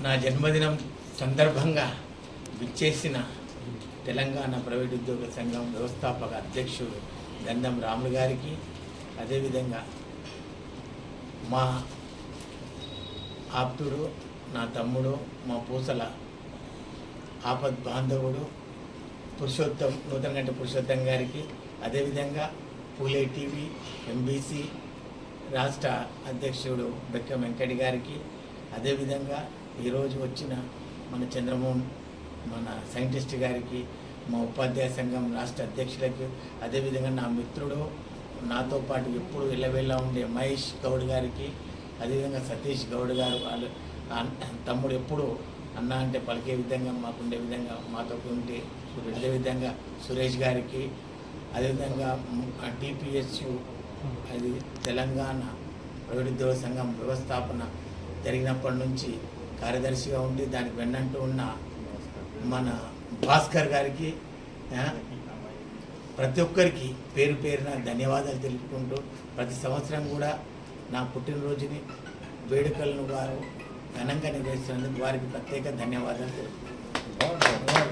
నా జన్మదినం సందర్భంగా విచ్చేసిన తెలంగాణ ప్రైవేట్ ఉద్యోగ సంఘం వ్యవస్థాపక అధ్యక్షుడు గంధం రాములు గారికి అదేవిధంగా మా ఆప్తుడు నా తమ్ముడు మా పూసల ఆపద్ బాంధవుడు పురుషోత్తం నూతన గంట పురుషోత్తం గారికి అదేవిధంగా పూలే టీవీ ఎంబీసీ రాష్ట్ర అధ్యక్షుడు బెక్క వెంకటి గారికి అదేవిధంగా ఈరోజు వచ్చిన మన చంద్రమోహన్ మన సైంటిస్ట్ గారికి మా ఉపాధ్యాయ సంఘం రాష్ట్ర అధ్యక్షులకు అదేవిధంగా నా మిత్రుడు నాతో పాటు ఎప్పుడు వెళ్ళవెళ్ళ ఉండే మహేష్ గౌడ్ గారికి అదేవిధంగా సతీష్ గౌడ్ గారు వాళ్ళు తమ్ముడు ఎప్పుడు అన్న అంటే పలికే విధంగా మాకుండే విధంగా మాతో ఉంటే అదేవిధంగా సురేష్ గారికి అదేవిధంగా టీపీఎస్యు అది తెలంగాణ ప్రైవేట్ ఉద్యోగ సంఘం వ్యవస్థాపన జరిగినప్పటి నుంచి కార్యదర్శిగా ఉండి దానికి వెన్నంటూ ఉన్న మన భాస్కర్ గారికి ప్రతి ఒక్కరికి పేరు పేరున ధన్యవాదాలు తెలుపుకుంటూ ప్రతి సంవత్సరం కూడా నా పుట్టినరోజుని వేడుకలను వారు ఘనంగా నిర్వహిస్తున్నందుకు వారికి ప్రత్యేక ధన్యవాదాలు తెలుపుకుంటున్నాను.